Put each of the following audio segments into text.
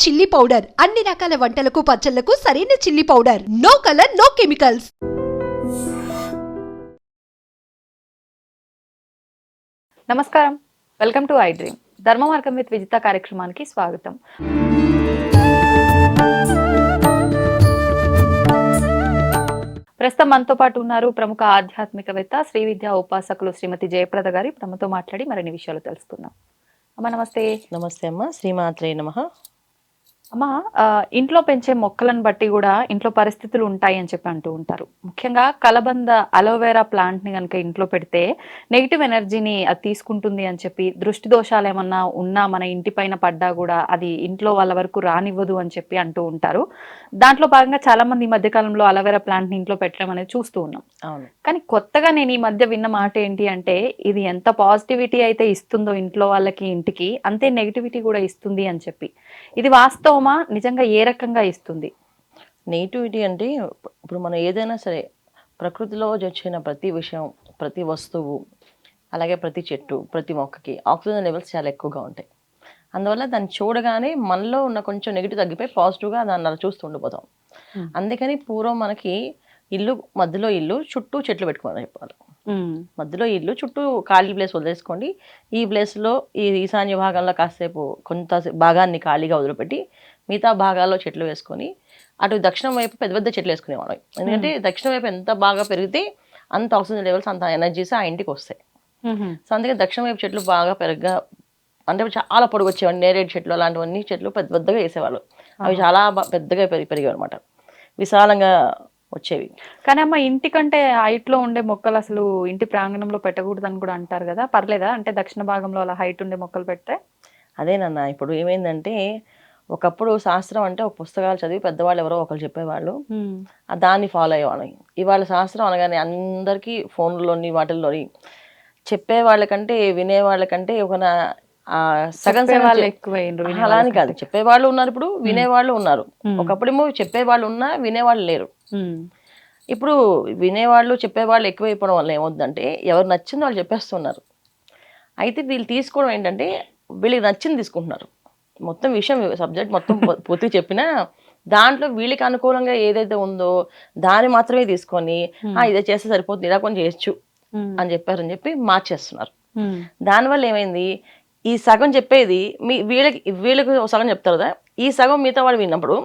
Chilli powder. అన్ని రకాల వంటలకు పచ్చళ్ళకు సరైన chilli powder. No colour no chemicals. నమస్కారం. Welcome to I dream. Dharma Margam with Vijitha కార్యక్రమానికి స్వాగతం. ప్రస్తుతం మనతో పాటు ఉన్నారు ప్రముఖ ఆధ్యాత్మికవేత్త శ్రీ విద్యా ఉపాసకులు శ్రీమతి జయప్రద గారి. తమతో మాట్లాడి మరిన్ని విషయాలు తెలుసుకుందాం. అమ్మ నమస్తే. నమస్తే అమ్మ. శ్రీమాత్రే నమ. అమ్మ ఇంట్లో పెంచే మొక్కలను బట్టి కూడా ఇంట్లో పరిస్థితులు ఉంటాయి అని చెప్పి అంటూ ఉంటారు. ముఖ్యంగా కలబంద అలోవెరా ప్లాంట్ని కనుక ఇంట్లో పెడితే నెగిటివ్ ఎనర్జీని అది తీసుకుంటుంది అని చెప్పి దృష్టి దోషాలు ఏమన్నా ఉన్నా మన ఇంటి పైన పడ్డా కూడా అది ఇంట్లో వాళ్ళ వరకు రానివ్వదు అని చెప్పి అంటూ ఉంటారు. దాంట్లో భాగంగా చాలా మంది ఈ మధ్య కాలంలో అలోవెరా ప్లాంట్ని ఇంట్లో పెట్టడం అనేది చూస్తూ ఉన్నాం. అవును. కానీ కొత్తగా నేను ఈ మధ్య విన్న మాట ఏంటి అంటే ఇది ఎంత పాజిటివిటీ అయితే ఇస్తుందో ఇంట్లో వాళ్ళకి ఇంటికి అంతే నెగిటివిటీ కూడా ఇస్తుంది అని చెప్పి. ఇది వాస్తవమా? నిజంగా ఏ రకంగా ఇస్తుంది? నెగిటివిటీ అంటే ఇప్పుడు మనం ఏదైనా సరే ప్రకృతిలో వచ్చిన ప్రతి విషయం ప్రతి వస్తువు అలాగే ప్రతి చెట్టు ప్రతి మొక్కకి ఆక్సిజన్ లెవెల్స్ చాలా ఎక్కువగా ఉంటాయి. అందువల్ల దాన్ని చూడగానే మనలో ఉన్న కొంచెం నెగిటివ్ తగ్గిపోయి పాజిటివ్గా దాన్ని అలా చూస్తూ ఉండిపోతాం. అందుకని పూర్వం మనకి ఇల్లు మధ్యలో ఇల్లు చుట్టూ చెట్లు పెట్టుకోవాలి చెప్పాలి. మధ్యలో ఇల్లు చుట్టూ ఖాళీ ప్లేస్ వదిలేసుకోండి. ఈ ప్లేస్లో ఈ ఈశాన్య భాగంలో కాసేపు కొంత భాగాన్ని ఖాళీగా వదిలిపెట్టి మిగతా భాగాల్లో చెట్లు వేసుకొని అటు దక్షిణం వైపు పెద్ద పెద్ద చెట్లు వేసుకునేవాళ్ళం. ఎందుకంటే దక్షిణం వైపు ఎంత బాగా పెరిగితే అంత ఆక్సిజన్ లెవెల్స్ అంత ఎనర్జీస్ ఆ ఇంటికి వస్తాయి. సో అందుకే దక్షిణ వైపు చెట్లు బాగా పెరగ్గా అంటే చాలా పొడుగు వచ్చేవాడి నేరేడు చెట్లు అలాంటివన్నీ చెట్లు పెద్ద పెద్దగా వేసేవాళ్ళు. అవి చాలా పెద్దగా పెరిగి పెరిగాయి అనమాట విశాలంగా వచ్చేవి. కానీ అమ్మ ఇంటికంటే హైట్లో ఉండే మొక్కలు అసలు ఇంటి ప్రాంగణంలో పెట్టకూడదు అని కూడా అంటారు కదా పర్లేదా? అంటే దక్షిణ భాగంలో అలా హైట్ ఉండే మొక్కలు పెడితే? అదేనన్న ఇప్పుడు ఏమైందంటే ఒకప్పుడు శాస్త్రం అంటే ఒక పుస్తకాలు చదివి పెద్దవాళ్ళు ఎవరో ఒకరు చెప్పేవాళ్ళు. దాన్ని ఫాలో అయ్యేవాళ్ళం. ఇవాళ శాస్త్రం అనగానే అందరికీ ఫోన్లోని వాటిల్లోని చెప్పే వాళ్ళకంటే వినే వాళ్ళకంటే ఒక సగం సగం ఎక్కువ అయ్యిండ్రు, వినే అలా అని వాళ్ళు కాదు చెప్పేవాళ్ళు ఉన్నారు ఇప్పుడు వినేవాళ్ళు ఉన్నారు. ఒకప్పుడేమో చెప్పేవాళ్ళు ఉన్నా వినేవాళ్ళు లేరు. ఇప్పుడు వినేవాళ్ళు చెప్పేవాళ్ళు ఎక్కువైపోవడం వల్ల ఏమవుతుందంటే ఎవరు నచ్చింది వాళ్ళు చెప్పేస్తున్నారు. అయితే వీళ్ళు తీసుకోవడం ఏంటంటే వీళ్ళకి నచ్చింది తీసుకుంటున్నారు. మొత్తం విషయం సబ్జెక్ట్ మొత్తం పూర్తి చెప్పినా దాంట్లో వీళ్ళకి అనుకూలంగా ఏదైతే ఉందో దాన్ని మాత్రమే తీసుకొని "ఆ, ఇదే చేస్తే సరిపోతుంది ఇలా కొంచెం చేయొచ్చు. అని చెప్పారని చెప్పి మార్చేస్తున్నారు. దానివల్ల ఏమైంది? ఈ సగం చెప్పేది మీ వీళ్ళకి వీళ్ళకి సగం చెప్తారు కదా ఈ సగం మిగతా వాళ్ళు విన్నప్పుడు.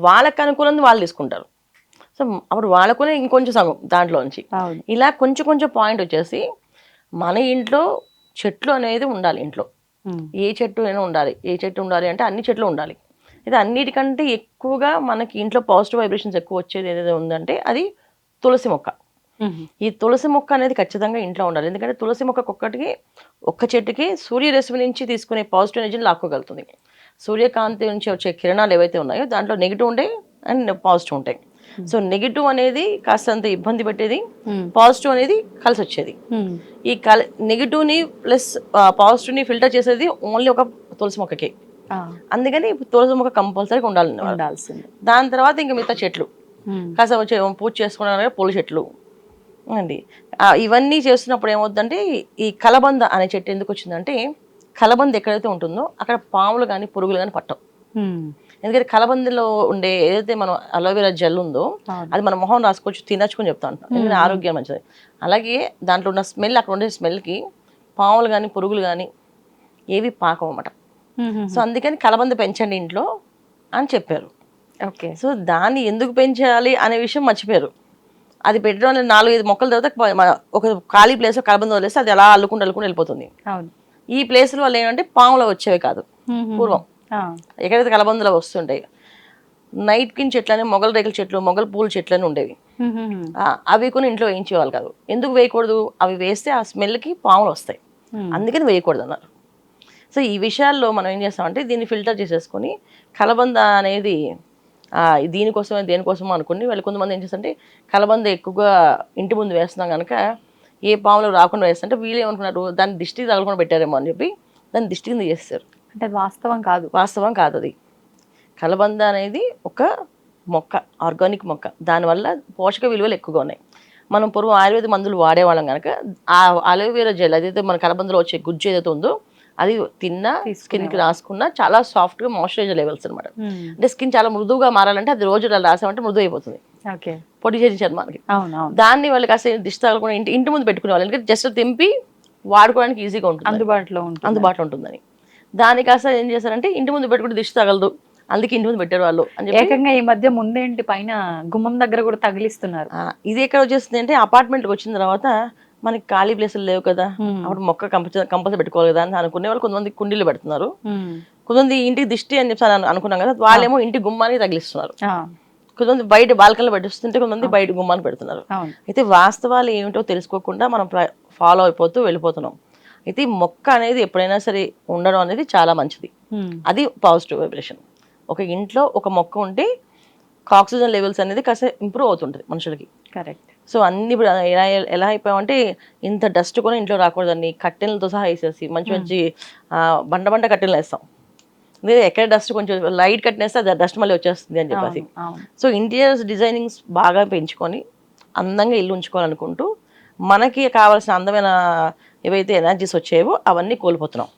వాళ్ళకి అనుకూలంగా వాళ్ళు తీసుకుంటారు. సో అప్పుడు వాళ్ళకునే ఇంకొంచెం సగం దాంట్లోంచి. ఇలా కొంచెం కొంచెం పాయింట్ వచ్చేసి మన ఇంట్లో చెట్లు అనేది ఉండాలి ఇంట్లో. ఏ చెట్టు అయినా ఉండాలి. ఏ చెట్టు ఉండాలి అంటే అన్ని చెట్లు ఉండాలి. ఇది అన్నిటికంటే ఎక్కువగా మనకి ఇంట్లో పాజిటివ్ వైబ్రేషన్స్ ఎక్కువ వచ్చేది ఏదైతే ఉందంటే అది తులసి మొక్క. ఈ తులసి మొక్క అనేది ఖచ్చితంగా ఇంట్లో ఉండాలి. ఎందుకంటే తులసి మొక్కకు ఒక్కటికి ఒక్క చెట్టుకి సూర్యరశ్మి నుంచి తీసుకునే పాజిటివ్ ఎనర్జీని లాక్కోగలుగుతుంది. సూర్యకాంతి నుంచి వచ్చే కిరణాలు ఏవైతే ఉన్నాయో దాంట్లో నెగిటివ్ ఉంటాయి అండ్ పాజిటివ్ ఉంటాయి. సో నెగిటివ్ అనేది కాస్తంత ఇబ్బంది పెట్టేది ఉమ్. పాజిటివ్ అనేది కలిసి వచ్చేది. ఉమ్. ఈ కల నెగిటివ్ని ప్లస్ పాజిటివ్ని ఫిల్టర్ చేసేది ఓన్లీ ఒక తులసి మొక్కకి. అందుకని తులసి మొక్క కంపల్సరీగా ఉండాలి ఉండాల్సింది. దాని తర్వాత ఇంక మిగతా చెట్లు. ఉమ్. కాస్త వచ్చే పూజ చేసుకున్నాక పూల చెట్లు. అండి. ఇవన్నీ చేస్తున్నప్పుడు ఏమవుతుందంటే ఈ కలబంద అనే చెట్టు ఎందుకు వచ్చిందంటే కలబంద ఎక్కడైతే ఉంటుందో అక్కడ పాములు కానీ పురుగులు కానీ పట్టవు. ఎందుకంటే కలబందలో ఉండే ఏదైతే మనం అలోవెరా జెల్ ఉందో. అది మన మొహం రాసుకోవచ్చు తినచ్చుకొని చెప్తా ఉంటాం. ఎందుకంటే ఆరోగ్యం మంచిది. అలాగే దాంట్లో ఉన్న స్మెల్ అక్కడ ఉండే స్మెల్కి పాములు కానీ పురుగులు కానీ ఏవి పాకం అన్నమాట. సో అందుకని కలబంద పెంచండి ఇంట్లో అని చెప్పారు. ఓకే. సో దాన్ని ఎందుకు పెంచాలి అనే విషయం మర్చిపోయారు. అది పెట్టడం వల్ల నాలుగు ఐదు మొక్కల తర్వాత ఒక ఖాళీ ప్లేస్లో కలబంద వదిలేస్తే అది అలా అల్లుకుంటూ అల్లుకుంటూ వెళ్ళిపోతుంది. ఈ ప్లేస్లో వల్ల ఏంటంటే పాములు వచ్చేవి కాదు. పూర్వం. ఎక్కడైతే కలబందలు వస్తుంటాయి నైట్ కిన్ చెట్లు అని మొగల రేకుల చెట్లు మొగల పూల చెట్లు అని ఉండేవి అవి కొన్ని ఇంట్లో వేయించేవాళ్ళు కాదు. ఎందుకు వేయకూడదు? అవి వేస్తే ఆ స్మెల్కి పాములు వస్తాయి. అందుకని వేయకూడదు అన్నారు సో ఈ విషయాల్లో మనం ఏం చేస్తామంటే దీన్ని ఫిల్టర్ చేసేసుకొని కలబంద అనేది దీనికోసమే దేనికోసమో అనుకుని వాళ్ళు కొంతమంది ఏం చేస్తారంటే కలబంద ఎక్కువగా ఇంటి ముందు వేస్తున్నాం కనుక ఏ పాములు రాకుండా వేస్తుంటే వీళ్ళు ఏమనుకున్నారు? దాన్ని దిష్టి తగలకుండా పెట్టారేమో అని చెప్పి దాన్ని దిష్టి కింద చేస్తారు అంటే వాస్తవం కాదు. వాస్తవం కాదు అది. కలబంద అనేది ఒక మొక్క ఆర్గానిక్ మొక్క. దానివల్ల పోషక విలువలు ఎక్కువగా ఉన్నాయి. మనం పూర్వం ఆయుర్వేద మందులు వాడేవాళ్ళం కనుక ఆ అలోవేరా జెల్ అదైతే మన కలబందలో వచ్చే గుజ్జు ఏదైతే ఉందో అది తిన్నా తీసుకునేవాళ్ళు. స్కిన్కి రాసుకున్నా చాలా సాఫ్ట్గా మాయిశ్చరైజర్ లెవెల్స్ అనమాట. అంటే స్కిన్ చాలా మృదువుగా మారాలంటే అది రోజు అలా రాసామంటే మృదు అయిపోతుంది. పొడి అవును అవును దాన్ని వాళ్ళు కాస్త దిష్టి తగలకుండా ఇంటి ఇంటి ముందు పెట్టుకునే వాళ్ళు ఎందుకంటే జస్ట్ తెంపి వాడుకోవడానికి ఈజీగా ఉంటుంది అందుబాటులో ఉంటుంది. అందుబాటులో ఉంటుందని. దాని కాస్త ఏం చేశారంటే ఇంటి ముందు పెట్టుకుంటే దిష్టి తగలదు. అందుకే ఇంటి ముందు పెట్టారు వాళ్ళు ఏకంగా ఈ మధ్య ముందేంటి పైన గుమ్మం దగ్గర కూడా తగిలిస్తున్నారు. ఇది ఎక్కడ వచ్చేస్తుంది అంటే అపార్ట్మెంట్కి వచ్చిన తర్వాత మనకి ఖాళీ ప్లేసులు లేవు కదా. అప్పుడు మొక్క కంపల్సరీ కంపల్సరీ పెట్టుకోవాలి కదా అని అనుకునే వాళ్ళు కొంతమంది కుండీలు పెడుతున్నారు. కొంతమంది ఇంటికి దిష్టి అని చెప్పి అను- అనుకున్నాం కదా వాళ్ళేమో ఇంటి గుమ్మానికి తగిలిస్తున్నారు. కొంతమంది బయట బాల్కనీలో పెట్టిస్తుంటే కొంతమంది బయట గుమ్మానికి పెడుతున్నారు. అయితే వాస్తవాలు ఏమిటో తెలుసుకోకుండా మనం ఫాలో అయిపోతూ వెళ్ళిపోతున్నాం. అయితే ఈ మొక్క అనేది ఎప్పుడైనా సరే ఉండడం అనేది చాలా మంచిది. అది పాజిటివ్ వైబ్రేషన్. ఒక ఇంట్లో ఒక మొక్క ఉంటే ఆక్సిజన్ లెవెల్స్ అనేది కాస్త ఇంప్రూవ్ అవుతుంటుంది మనుషులకి. కరెక్ట్. సో అన్ని ఇప్పుడు ఎలా ఎలా అయిపోయామంటే ఇంత డస్ట్ కూడా ఇంట్లో రాకూడదని కట్టెలతో సహా వేసేసి మంచి మంచి బండ బండ కట్టెలు వేస్తాం. ఎక్కడ డస్ట్ కొంచెం లైట్ కట్టేస్తే అది డస్ట్ మళ్ళీ వచ్చేస్తుంది అని చెప్పేసి. సో ఇంటీరియర్స్ డిజైనింగ్స్ బాగా పెంచుకొని అందంగా ఇల్లు ఉంచుకోవాలనుకుంటూ మనకి కావాల్సిన అందమైన ఏవైతే ఎనర్జీస్ వచ్చాయో అవన్నీ కోల్పోతున్నాం.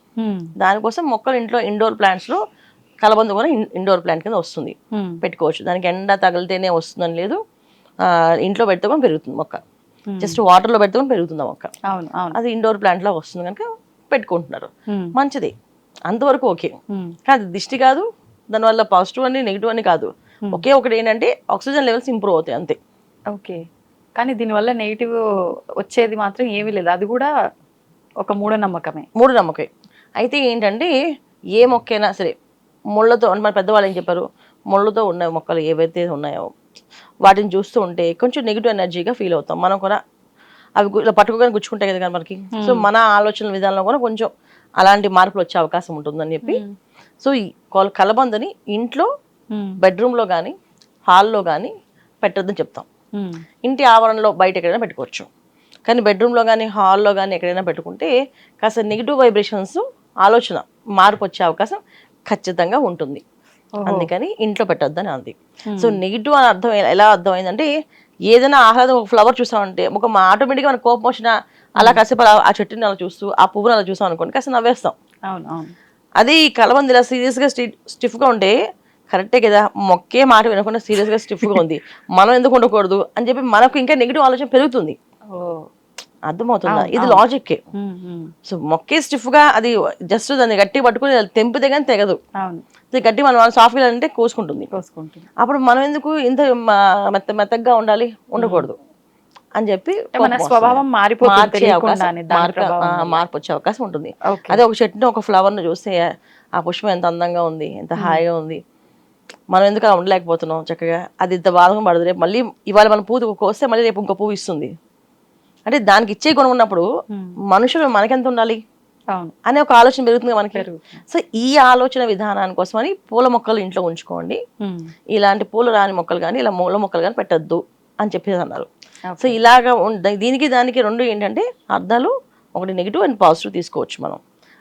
దానికోసం మొక్కలు ఇంట్లో ఇండోర్ ప్లాంట్స్లో కలబంద కూడా ఇండోర్ ప్లాంట్ కింద వస్తుంది. పెట్టుకోవచ్చు. దానికి ఎండ తగిలితేనే వస్తుందని లేదు. ఇంట్లో పెడితే కూడా పెరుగుతుంది మొక్క. జస్ట్ వాటర్లో పెడితే కూడా పెరుగుతుంది మొక్క. అది ఇండోర్ ప్లాంట్ లాగా వస్తుంది కనుక పెట్టుకుంటున్నారు. మంచిది. అంతవరకు ఓకే. కానీ దిష్టి కాదు దానివల్ల పాజిటివ్ అని నెగిటివ్ అని కాదు. ఒకే ఒకటి ఏంటంటే ఆక్సిజన్ లెవెల్స్ ఇంప్రూవ్ అవుతాయి అంతే. ఓకే. కానీ దీనివల్ల నెగిటివ్ వచ్చేది మాత్రం ఏమీ లేదు. అది కూడా ఒక మూఢనమ్మకమే. మూడు నమ్మకం అయితే ఏంటంటే ఏ మొక్కైనా సరే ముళ్ళతో మన పెద్దవాళ్ళు ఏం చెప్పారు? ముళ్ళతో ఉన్న మొక్కలు ఏవైతే ఉన్నాయో వాటిని చూస్తూ ఉంటే కొంచెం నెగిటివ్ ఎనర్జీగా ఫీల్ అవుతాం. మనం కూడా అవి ఇలా పట్టుకోగానే గుచ్చుకుంటాయి కదా మనకి. సో మన ఆలోచన విధానంలో కూడా కొంచెం అలాంటి మార్పులు వచ్చే అవకాశం ఉంటుందని చెప్పి. సో ఈ కొల- కలబందని ఇంట్లో. బెడ్రూమ్లో కానీ హాల్లో కానీ పెట్టొద్దని చెప్తాం. ఇంటి ఆవరణలో బయట ఎక్కడైనా పెట్టుకోవచ్చు. కానీ బెడ్రూమ్లో కానీ హాల్లో కానీ ఎక్కడైనా పెట్టుకుంటే కాస్త నెగిటివ్ వైబ్రేషన్స్ ఆలోచన మార్పు వచ్చే అవకాశం ఖచ్చితంగా ఉంటుంది. అందుకని ఇంట్లో పెట్టొద్దని అంది. Hmm. సో నెగిటివ్ అని అర్థం ఎలా- ఎలా అర్థమైందంటే ఏదైనా ఆహ్లాదం ఒక ఫ్లవర్ చూసామంటే ఒక ఆటోమేటిక్గా మన కోపం వచ్చినా అలా కాసేపు అలా ఆ చెట్టుని అలా చూస్తూ ఆ పువ్వుని అలా చూసాం అనుకోండి కాస్త నవ్వేస్తాం. అదే ఈ కలబంది ఇలా సీరియస్గా స్టీ స్టిఫ్గా ఉంటే కరెక్టే కదా? మొక్కే మాట వినకుండా సీరియస్గా స్టిఫ్గా ఉంది. మనం ఎందుకు ఉండకూడదు? అని చెప్పి మనకు ఇంకా నెగిటివ్ ఆలోచన పెరుగుతుంది. అర్థమవుతుందా? ఇది. ఉమ్. సో మొక్కే స్టిఫ్గా అది జస్ట్ దాన్ని గట్టి పట్టుకుని తెంపితే కానీ తెగదు. గట్టి మనం సాఫ్ట్గా అంటే కోసుకుంటుంది. కోసుకుంటుంది. అప్పుడు మనం ఎందుకు ఇంత మెత్త మెత్తగా ఉండాలి? ఉండకూడదు. అని చెప్పి మన స్వభావం మార్పు వచ్చే అవకాశం ఉంటుంది. అదే ఒక చెట్టుని ఒక ఫ్లవర్ను చూస్తే ఆ పుష్పం ఎంత అందంగా ఉంది ఎంత హాయిగా ఉంది. మనం ఎందుకు అలా ఉండలేకపోతున్నాం చక్కగా? అది ఇంత బాధగా పడదు రేపు మళ్ళీ ఇవాళ మన పువ్వు కోస్తే మళ్ళీ రేపు ఇంకో పువ్వు ఇస్తుంది. అంటే దానికి ఇచ్చే గుణం ఉన్నప్పుడు. మనుషులు మనకెంత ఉండాలి? అనే ఒక ఆలోచన పెరుగుతుంది మనకి. సో ఈ ఆలోచన విధానాని కోసమని పూల మొక్కలు ఇంట్లో ఉంచుకోండి. ఇలాంటి పూలు రాని మొక్కలు కానీ ఇలా మూల మొక్కలు కానీ పెట్టద్దు అని చెప్పేసి అన్నారు. సో ఇలాగా దీనికి దానికి రెండు ఏంటంటే అర్థాలు ఒకటి నెగిటివ్ అండ్ పాజిటివ్ తీసుకోవచ్చు మనం.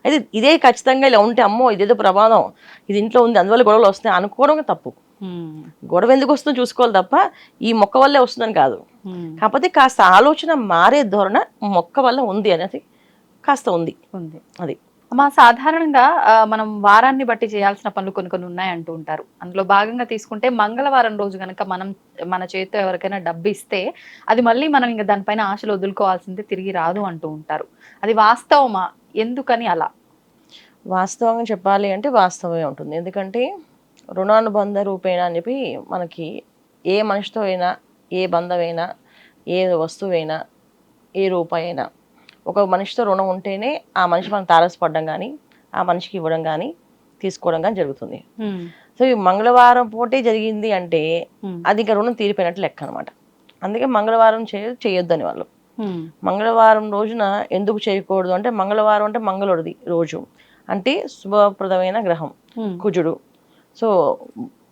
అయితే ఇదే ఖచ్చితంగా ఇలా ఉంటే అమ్మో ఇదేదో ప్రమాదం. ఇది ఇంట్లో ఉంది అందువల్ల గొడవలు వస్తాయి అనుకోవడం తప్పు. గొడవ ఎందుకు వస్తుందో చూసుకోవాలి తప్ప ఈ మొక్క వల్లే వస్తుందని కాదు. కాకపోతే కాస్త ఆలోచన మారే ధోరణ మొక్క వల్ల ఉంది అనేది కాస్త ఉంది. అది. అమ్మా సాధారణంగా మనం వారాన్ని బట్టి చేయాల్సిన పనులు కొన్ని కొన్ని ఉన్నాయి అంటూ ఉంటారు. అందులో భాగంగా తీసుకుంటే మంగళవారం రోజు కనుక మనం మన చేతితో ఎవరికైనా డబ్బు ఇస్తే అది మళ్ళీ మనం ఇంకా దానిపైన ఆశలు వదులుకోవాల్సిందే తిరిగి రాదు అంటూ ఉంటారు. అది వాస్తవమా? ఎందుకని అలా? వాస్తవంగా చెప్పాలి అంటే వాస్తవమే ఉంటుంది. ఎందుకంటే రుణానుబంధ రూపేణ అని చెప్పి మనకి ఏ మనిషితో అయినా ఏ బంధమైనా ఏ వస్తువైనా ఏ రూపాయైనా అయినా ఒక మనిషితో రుణం ఉంటేనే ఆ మనిషి మనం తారసపడడం కానీ ఆ మనిషికి ఇవ్వడం కానీ తీసుకోవడం కానీ జరుగుతుంది. సో ఈ మంగళవారం పూటే జరిగింది అంటే. అది ఇంకా రుణం తీరిపోయినట్లు లెక్క అనమాట అందుకే మంగళవారం చేయ చేయొద్దని వాళ్ళు. మంగళవారం రోజున ఎందుకు చేయకూడదు అంటే మంగళవారం అంటే మంగళుడిది రోజు అంటే శుభప్రదమైన గ్రహం. కుజుడు సో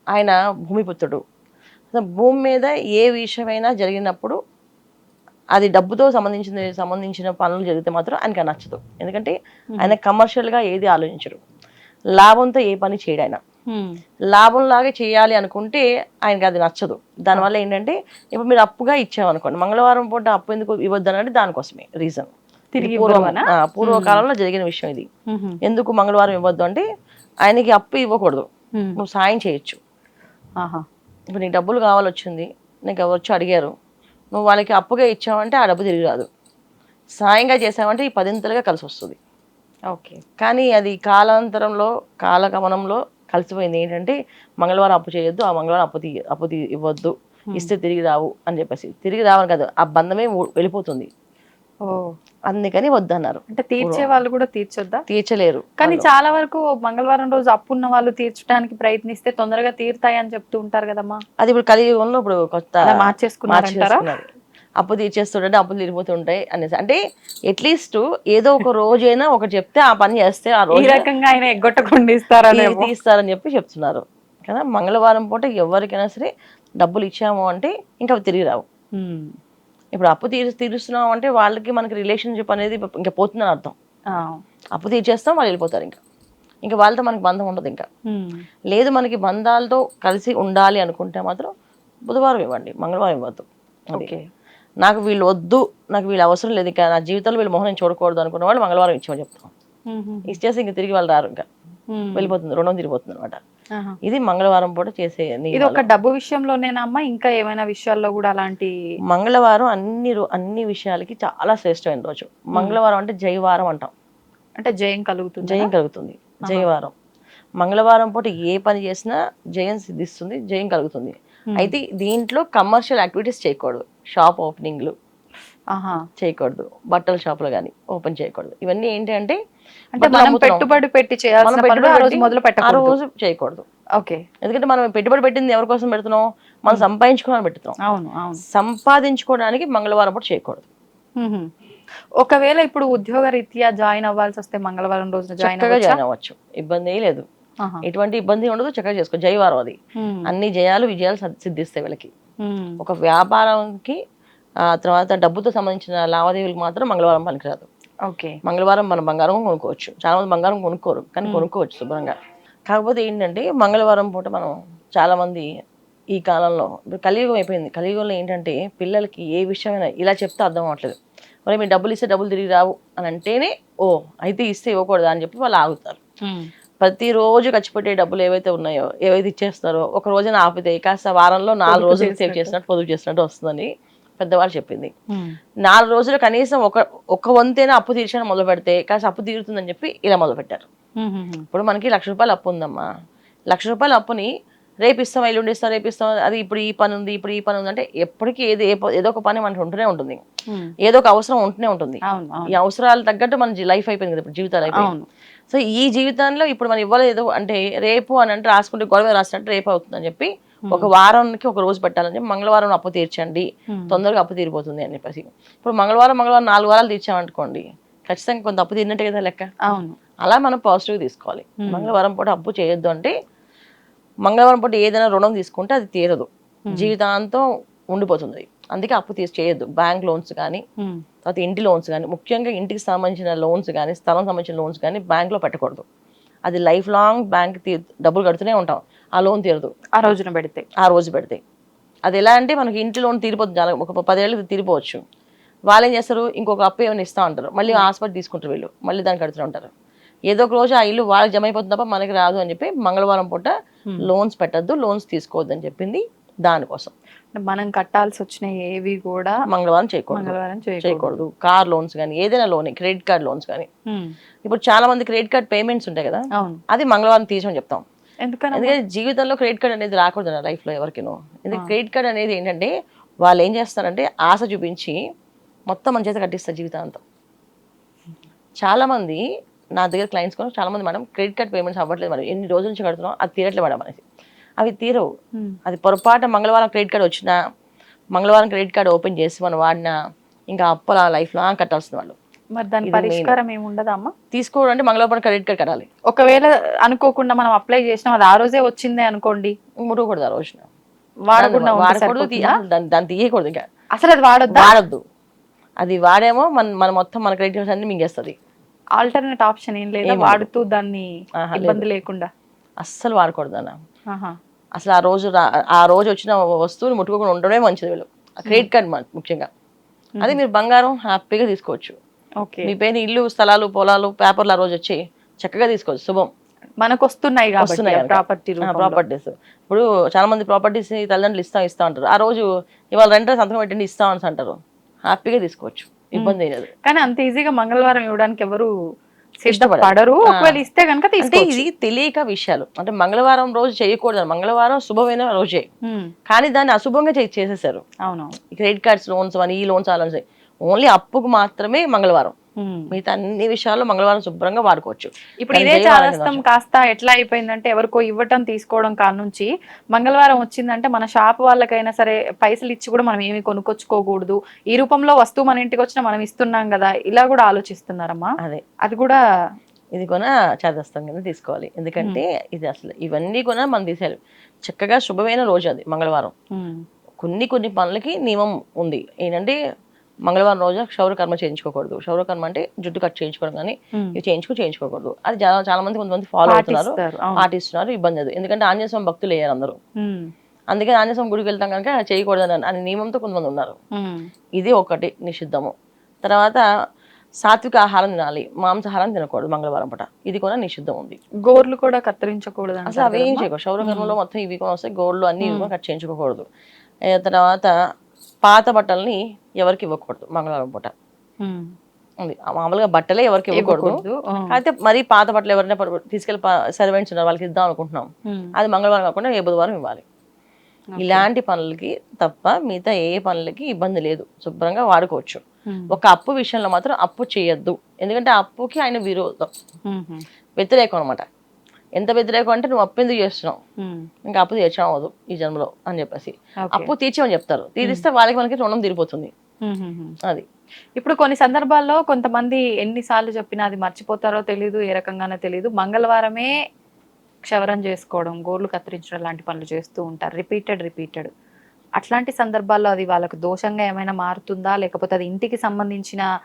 ఆయన భూమిపుత్రుడు భూమి మీద ఏ విషయమైనా జరిగినప్పుడు అది డబ్బుతో సంబంధించిన సంబంధించిన పనులు జరిగితే మాత్రం ఆయనకి నచ్చదు. ఎందుకంటే ఆయన కమర్షియల్గా ఏది ఆలోచించడు లాభంతో ఏ పని చేయడు ఆయన. లాభంలాగే చేయాలి అనుకుంటే ఆయనకి అది నచ్చదు. దానివల్ల ఏంటంటే ఇప్పుడు మీరు అప్పుగా ఇచ్చామనుకోండి మంగళవారం పూట అప్పు ఎందుకు ఇవ్వద్దు అంటే దానికోసమే రీజన్ తిరిగి పూర్వకాలంలో జరిగిన విషయం ఇది. ఎందుకు మంగళవారం ఇవ్వద్దు అంటే ఆయనకి అప్పు ఇవ్వకూడదు. నువ్వు సాయం చేయొచ్చు. ఆహా. ఇప్పుడు నీకు డబ్బులు కావాలి వచ్చింది నీకు ఎవరు వచ్చి అడిగారు నువ్వు వాళ్ళకి అప్పుగా ఇచ్చావంటే ఆ డబ్బు తిరిగి రాదు. సాయంగా చేసావంటే ఈ పదింతలుగా కలిసి వస్తుంది. ఓకే. కానీ అది కాలాంతరంలో కాలగమనంలో కలిసిపోయింది. ఏంటంటే మంగళవారం అప్పు చేయొద్దు ఆ మంగళవారం అప్పు తీ అప్పు తీ ఇవ్వద్దు. ఇస్తే తిరిగి రావు అని చెప్పేసి. తిరిగి రావని కాదు ఆ బంధమే వెళ్ళిపోతుంది. అందుకని వద్దన్నారు. అంటే తీర్చే వాళ్ళు కూడా తీర్చొద్దా? తీర్చలేరు కానీ చాలా వరకు మంగళవారం రోజు అప్పు ఉన్న వాళ్ళు తీర్చడానికి ప్రయత్నిస్తే తొందరగా తీరుతాయి అని చెప్తూ ఉంటారు కదమ్మా. అది ఇప్పుడు కలియుగంలో ఇప్పుడు కొత్త మార్చేసుకున్నారంటారా? మార్చేసుకున్నారు. అప్పు తీర్చేస్తుంటే అప్పులు తీరిపోతుంటాయి అనేసి. అంటే అట్లీస్ట్ ఏదో ఒక రోజైనా ఒకటి చెప్తే ఆ పని చేస్తే ఆ రోజు రకంగా ఆయన ఎగ్గొట్టకుండా ఇస్తారనే తీస్తారని చెప్పి చెప్తున్నారు. కదా మంగళవారం పూట ఎవరికైనా సరే డబ్బులు ఇచ్చాము అంటే ఇంకా తిరిగి రావు. ఇప్పుడు అప్పు తీరు తీరుస్తున్నాం అంటే వాళ్ళకి మనకి రిలేషన్షిప్ అనేది ఇంకా పోతుందని అర్థం. అప్పు తీర్చేస్తాం వాళ్ళు వెళ్ళిపోతారు ఇంకా. ఇంకా వాళ్ళతో మనకి బంధం ఉండదు ఇంకా. లేదు మనకి బంధాలతో కలిసి ఉండాలి అనుకుంటే మాత్రం బుధవారం ఇవ్వండి మంగళవారం ఇవ్వద్దు. ఓకే. నాకు వీళ్ళు వద్దు నాకు వీళ్ళు అవసరం లేదు ఇంకా నా జీవితంలో వీళ్ళు మొహం నేను చూడకూడదు అనుకున్న వాళ్ళు మంగళవారం ఇచ్చామని చెప్తాం. ఇచ్చేసి ఇంక తిరిగి వాళ్ళు రారు ఇంకా. వెళ్ళిపోతుంది రుణం తిరిగిపోతుంది అనమాట ఇది మంగళవారం పూట చేసే ఇది. ఒక డబ్బు విషయంలోనేనా అమ్మా? ఇంకా ఏమైనా విషయాల్లో కూడా అలాంటి మంగళవారం అన్ని అన్ని విషయాలకి చాలా శ్రేష్టమైన రోజు. మంగళవారం అంటే జయవారం అంటాం. అంటే జయం కలుగుతుంది? జయం కలుగుతుంది. జయవారం మంగళవారం పూట ఏ పని చేసినా జయం సిద్ధిస్తుంది జయం కలుగుతుంది. అయితే దీంట్లో కమర్షియల్ యాక్టివిటీస్ చేయకూడదు. షాప్ ఓపెనింగ్లు ఆహా చేయకూడదు. బట్టల షాపులు కానీ ఓపెన్ చేయకూడదు. ఇవన్నీ ఏంటి అంటే మనం. పెట్టుబడి పెట్టి మనం చేయాల్సిన పనులు పెట్టుబడి ఆ రోజు పెట్టి మొదలు ఆ పెట్టకూడదు రోజు చేయకూడదు. ఓకే. ఎందుకంటే మనం పెట్టుబడి పెట్టింది ఎవరి కోసం పెడుతున్నాం? మనం సంపాదించుకోవడానికి పెడుతున్నాం. అవును అవును. సంపాదించుకోవడానికి మంగళవారం పూట చేయకూడదు. మ్మ్. ఒకవేళ ఇప్పుడు ఉద్యోగ రీత్యా జాయిన్ అవ్వాల్సి వస్తే మంగళవారం రోజున జాయిన్ చక్కగా అవ్వచ్చా? జాయిన్ అవ్వచ్చు. ఇబ్బంది ఏం లేదు. ఆహా. ఎటువంటి ఇబ్బంది ఉండదు. చక్కగా చేసుకో. జయవారం అది మ్మ్. అన్ని జయాలు విజయాలు సద్- సిద్ధిస్తాయి వీళ్ళకి. మ్మ్. ఒక వ్యాపారంకి ఆ తర్వాత డబ్బుతో సంబంధించిన లావాదేవీలకు మాత్రం మంగళవారం పనికిరాదు. ఓకే. మంగళవారం మనం బంగారం కొనుక్కోవచ్చు. చాలా మంది బంగారం కొనుక్కోరు కానీ కొనుక్కోవచ్చు శుభ్రంగా. కాకపోతే ఏంటంటే మంగళవారం పూట మనం చాలా మంది ఈ కాలంలో ఇప్పుడు కలియుగం అయిపోయింది. కలియుగంలో ఏంటంటే పిల్లలకి ఏ విషయమైనా ఇలా చెప్తే అర్థం అవ్వట్లేదు. మరి మీరు డబ్బులు ఇస్తే డబ్బులు తిరిగి రావు అని అంటేనే ఓ అయితే ఇస్తే ఇవ్వకూడదు అని చెప్పి వాళ్ళు ఆగుతారు. ప్రతిరోజు ఖర్చు పెట్టే డబ్బులు ఏవైతే ఉన్నాయో ఏవైతే ఇచ్చేస్తారో ఒక రోజున ఆపితే కాస్త వారంలో నాలుగు రోజులు సేవ్. చేసినట్టు పొదుపు చేసినట్టు వస్తుందని పెద్దవాళ్ళు చెప్పింది. నాలుగు రోజులు కనీసం ఒక ఒక వంతైనా అప్పు తీర్చడం మొదలు పెడితే కాస్త అప్పు తీరుతుందని చెప్పి ఇలా మొదలు పెట్టారు. ఇప్పుడు మనకి లక్ష రూపాయలు అప్పు ఉందమ్మా. లక్ష రూపాయల అప్పుని రేపు ఇస్తాం ఎల్లుండి ఇస్తాం రేపు ఇస్తాం అది ఇప్పుడు ఈ పని ఉంది ఇప్పుడు ఈ పని ఉంది అంటే ఎప్పటికీ ఏది ఏదో ఒక పని మనకు ఉంటూనే ఉంటుంది. ఏదో ఒక అవసరం ఉంటూనే ఉంటుంది. ఈ అవసరాలు తగ్గట్టు మన లైఫ్ అయిపోయింది కదా ఇప్పుడు జీవితాలు అయిపోయింది సో ఈ జీవితంలో ఇప్పుడు మనం ఇవ్వలేదు అంటే రేపు అని అంటే రాసుకుంటే గొడవ రాసినట్టు రేపు అవుతుందని చెప్పి ఒక వారానికి ఒక రోజు పెట్టాలని మంగళవారం అప్పు తీర్చండి. తొందరగా అప్పు తీరిపోతుంది అని చెప్పేసి. ఇప్పుడు మంగళవారం మంగళవారం నాలుగు వారాలు తీర్చామనుకోండి ఖచ్చితంగా కొంత అప్పు తీరినట్టే కదా లెక్క. అవును. అలా మనం పాజిటివ్ తీసుకోవాలి. మంగళవారం పూట అప్పు చేయొద్దు అంటే మంగళవారం పూట ఏదైనా రుణం తీసుకుంటే అది తీరదు. జీవితాంతం ఉండిపోతుంది. అందుకే అప్పు తీసి చేయొద్దు. బ్యాంక్ లోన్స్ కానీ. తర్వాత ఇంటి లోన్స్ కానీ ముఖ్యంగా ఇంటికి సంబంధించిన లోన్స్ కానీ స్థలం సంబంధించిన లోన్స్ కానీ బ్యాంక్లో పెట్టకూడదు. అది లైఫ్ లాంగ్ బ్యాంక్ తీ డబ్బులు కడుతూనే ఉంటాం. ఆ లోన్ తీరదు. ఆ రోజున పెడితే. ఆ రోజు పెడితే. అది ఎలా అంటే మనకి ఇంటి లోన్ తీరిపోతుంది చాలా ఒక పదేళ్ళు తీరిపోవచ్చు. వాళ్ళు ఏం చేస్తారు? ఇంకొక అప్పు ఏమైనా ఇస్తా ఉంటారు. మళ్ళీ హాస్పిటల్ తీసుకుంటారు వీళ్ళు. మళ్ళీ దాన్ని కడుతూ ఉంటారు. ఏదో ఒక రోజు ఆ ఇల్లు వాళ్ళకి జమ అయిపోతుంది తప్ప మనకి రాదు అని చెప్పి మంగళవారం పూట లోన్స్ పెట్టద్దు లోన్స్ తీసుకోవద్దు అని చెప్పింది దానికోసం. మనం కట్టాల్సి వచ్చిన ఏవి కూడా మంగళవారం చేయకూడదు. మంగళవారం చేయకూడదు. కార్ లోన్స్ కానీ ఏదైనా లోన్ క్రెడిట్ కార్డ్ లోన్స్ కానీ. ఇప్పుడు చాలా మంది క్రెడిట్ కార్డ్ పేమెంట్స్ ఉంటాయి కదా? అది మంగళవారం తీసమని చెప్తాం. ఎందుకంటే జీవితంలో క్రెడిట్ కార్డ్ అనేది రాకూడదు నా లైఫ్లో ఎవరికినో. ఎందుకంటే క్రెడిట్ కార్డ్ అనేది ఏంటంటే వాళ్ళు ఏం చేస్తారంటే ఆశ చూపించి మొత్తం మన చేత కట్టిస్తారు జీవితాంతం. చాలా మంది నా దగ్గర క్లయింట్స్ కూడా చాలా మంది మేడం క్రెడిట్ కార్డ్ పేమెంట్స్ అవ్వట్లేదు మేడం. ఎన్ని రోజుల నుంచి కడుతున్నాం అది తీరట్లేదు మేడం అనేసి. అవి తీరవు. అది పొరపాటు మంగళవారం క్రెడిట్ కార్డ్ వచ్చినా మంగళవారం క్రెడిట్ కార్డ్ ఓపెన్ చేసి మనం వాడినా ఇంకా అప్పల లైఫ్ లాంగ్ కట్టాల్సిన వాళ్ళు. మరి దాని. పరిష్కారం ఏమి ఉండదా అమ్మా? తీసుకోవడం అంటే మంగళవారం క్రెడిట్ కార్డ్ కట్టాలి. ఒకవేళ అనుకోకుండా మనం అప్లై చేసినాం అది ఆ రోజే వచ్చిందే అనుకోండి. ముట్టకూడదు ఆ రోజున వాడకుండా వాడకూడదు? దాన్ని తీయకూడదు ఇంకా. అసలు అది వాడొద్దా? వాడద్దు. అది వాడేమో మన మన మొత్తం మన క్రెడిట్ కార్డ్స్ అన్ని మింగేస్తుంది. ఆల్టర్నేట్ ఆప్షన్ ఏం లేదా. వాడుతూ దాన్ని. ఇబ్బంది లేకుండా. అస్సలు వాడకూడదు అన్న. అసలు ఆ రోజు ఆ రోజు వచ్చిన వస్తువుని ముట్టుకోకుండా ఉండడమే మంచిది వీళ్ళు. క్రెడిట్ కార్డ్ ముఖ్యంగా. అది మీరు బంగారం హ్యాపీగా తీసుకోవచ్చు. మీ పేరు ఇల్లు స్థలాలు పొలాలు పేపర్లు ఆ రోజు వచ్చి చక్కగా తీసుకోవచ్చు. శుభం. మనకు వస్తున్నాయి ప్రాపర్టీ ప్రాపర్టీస్ ఇప్పుడు చాలా మంది ప్రాపర్టీస్ తల్లిదండ్రులు ఇస్తా ఇస్తా అంటారు. ఆ రోజు ఇవాళ రెంటో సంతకం పెట్టండి ఇస్తాం అని అంటారు. హ్యాపీగా తీసుకోవచ్చు. ఇబ్బంది లేదు. కానీ అంత ఈజీగా మంగళవారం ఇవ్వడానికి ఎవరు ఇష్టపడరు. ఒకవేళ ఇస్తే కనుక అంటే ఇది తెలియక విషయాలు. అంటే మంగళవారం రోజు చేయకూడదు మంగళవారం శుభమైన రోజే. కానీ దాన్ని అశుభంగా చేసేసారు అవును క్రెడిట్ కార్డ్స్ లోన్స్ అని ఈ లోన్స్ అలా ఓన్లీ అప్పుకు మాత్రమే మంగళవారం. మిగతా అన్ని విషయాల్లో మంగళవారం శుభ్రంగా వాడుకోవచ్చు. ఇప్పుడు ఇదే కింద కాస్త ఎట్లా అయిపోయిందంటే ఎవరికో ఇవ్వటం తీసుకోవడం కానుంచి మంగళవారం వచ్చిందంటే మన షాప్ వాళ్ళకైనా సరే పైసలు ఇచ్చి కూడా మనం ఏమి కొనుక్కొచ్చుకోకూడదు. ఈ రూపంలో వస్తువు మన ఇంటికి వచ్చినా మనం ఇస్తున్నాం కదా ఇలా కూడా ఆలోచిస్తున్నారమ్మా? అదే. అది కూడా ఇది కూడా చేదస్తం కింద తీసుకోవాలి. ఎందుకంటే ఇది అసలు ఇవన్నీ కూడా మనం తీసేయాలి. చక్కగా శుభమైన రోజు అది మంగళవారం. కొన్ని కొన్ని పనులకి నియమం ఉంది. ఏంటంటే మంగళవారం రోజు క్షౌర కర్మ చేయించుకోకూడదు. క్షౌర కర్మ అంటే జుట్టు కట్ చేయించుకోవడం కానీ. ఇవి చేయించుకో చేయించుకోకూడదు. అది చాలా మంది కొంతమంది ఫాలో అవుతున్నారు. పాటిస్తున్నారు ఇబ్బంది లేదు. ఎందుకంటే ఆంజనేయ స్వామి భక్తులు అయ్యారు అందరూ. అందుకే ఆంజనేయ స్వామి గుడికి వెళ్తాం కనుక చేయకూడదు అని నియమంతో కొంతమంది ఉన్నారు. ఇది ఒకటి నిషిద్ధము. తర్వాత సాత్విక ఆహారం తినాలి మాంసాహారం తినకూడదు మంగళవారం పూట. ఇది కూడా నిషిద్ధం ఉంది. గోర్లు కూడా కత్తిరించకూడదు అసలు అవి ఏం చేయకూడదు. శౌరకర్మలో మొత్తం ఇవి కూడా వస్తాయి గోల్డ్ అన్ని కట్ చేయించుకోకూడదు. తర్వాత పాత బట్టల్ని ఎవరికి ఇవ్వకూడదు మంగళవారం పూట. ఉంది మామూలుగా బట్టలే ఎవరికి ఇవ్వకూడదు. అయితే మరీ పాత బట్టలు ఎవరైనా తీసుకెళ్ళి సర్వెంట్స్ ఉన్నారు వాళ్ళకి ఇద్దాం అనుకుంటున్నాం. అది మంగళవారం కాకుండా ఏ బుధవారం ఇవ్వాలి. ఇలాంటి పనులకి తప్ప మిగతా ఏ పనులకి ఇబ్బంది లేదు. శుభ్రంగా వాడుకోవచ్చు. ఒక అప్పు విషయంలో మాత్రం అప్పు చేయొద్దు. ఎందుకంటే అప్పుకి ఆయన విరోధం. వ్యతిరేకం అనమాట ఎంత వ్యతిరేకం అంటే నువ్వు అప్పు ఎందుకు చేస్తున్నావు? ఇంకా అప్పు తీర్చడం ఈ జన్మలో అని చెప్పేసి. అప్పు తీర్చమని చెప్తారు. తీరిస్తే వాళ్ళకి మనకి రుణం తీరిపోతుంది. అది. ఇప్పుడు కొన్ని సందర్భాల్లో కొంతమంది ఎన్నిసార్లు చెప్పినా అది మర్చిపోతారో తెలియదు ఏ రకంగానో తెలియదు మంగళవారమే క్షవరం చేసుకోవడం గోర్లు కత్తిరించడం లాంటి పనులు చేస్తూ ఉంటారు. Repeated repeated. అట్లాంటి సందర్భాల్లో అది వాళ్ళకు దోషంగా ఏమైనా మారుతుందా? లేకపోతే అది ఇంటికి సంబంధించిన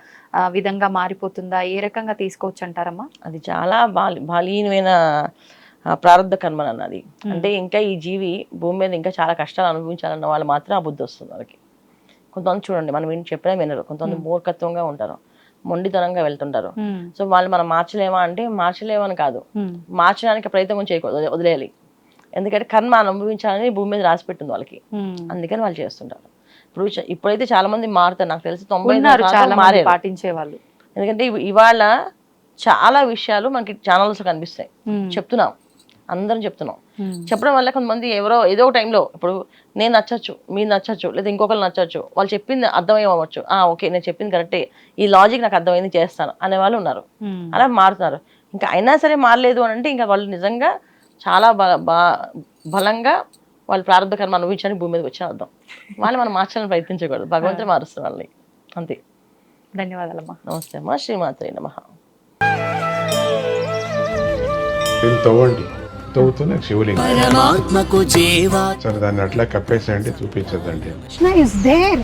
విధంగా మారిపోతుందా? ఏ రకంగా తీసుకోవచ్చు అంటారమ్మా అది చాలా బాలి బలీనమైన ఆ, ప్రారంధ కర్మ అన్నది అంటే ఇంకా ఈ జీవి భూమి మీద ఇంకా చాలా కష్టాలు అనుభవించాలన్న వాళ్ళు మాత్రం ఆ బుద్ధి వస్తుంది వాళ్ళకి. కొంతమంది చూడండి మనం విని చెప్పినా వినరు. కొంతమంది మూర్ఖత్వంగా ఉంటారు. మొండితనంగా వెళ్తుంటారు. సో వాళ్ళు మనం మార్చలేమా అంటే మార్చలేమని కాదు. మార్చడానికి ప్రయత్నం చేయకూడదు వదిలే- వదిలేయాలి. ఎందుకంటే కర్మ అనుభవించాలని భూమి మీద రాసి పెట్టింది వాళ్ళకి. అందుకని వాళ్ళు చేస్తుంటారు. ఇప్పుడు ఇప్పుడైతే చాలా మంది మారుతారు. నాకు తెలిసి తొంభై మారారు. పాటించే వాళ్ళు ఎందుకంటే ఇవి- ఇవాళ చాలా విషయాలు మనకి ఛానల్స్ కనిపిస్తాయి. చెప్తున్నాం. అందరం చెప్తున్నాం. చెప్పడం వల్ల కొంతమంది ఎవరో ఏదో ఒక టైంలో ఇప్పుడు నేను నచ్చచ్చు మీరు నచ్చచ్చు లేదా ఇంకొకరు నచ్చచ్చు వాళ్ళు చెప్పింది అర్థమయ్యవచ్చు ఆ ఓకే నేను చెప్పింది కరెక్టే ఈ లాజిక్ నాకు అర్థమైంది చేస్తాను అనే వాళ్ళు ఉన్నారు. అలా మారుతున్నారు. ఇంకా అయినా సరే మారలేదు అని అంటే ఇంకా వాళ్ళు నిజంగా చాలా బల బా- బలంగా వాళ్ళు ప్రారంభ కర్మ అనుభవించడానికి భూమి మీదకి వచ్చిన అర్థం. వాళ్ళు మనం మార్చాలని ప్రయత్నించకూడదు. భగవంతుడు మారుస్తారు వాళ్ళని. అంతే. ధన్యవాదాలమ్మా. నమస్తే అమ్మా. శ్రీమాత్రే నమ. దీన్ని తవ్వండి. తవ్వుతూనే శివలింగం. పరమాత్మకు చేవా సరే దాన్ని అట్లా కప్పేసేయండి చూపించదండి కృష్ణ ఇస్ దేర్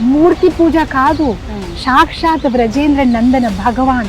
మూర్తి పూజ కాదు. సాక్షాత్ బ్రజేంద్ర నందన భగవాన్.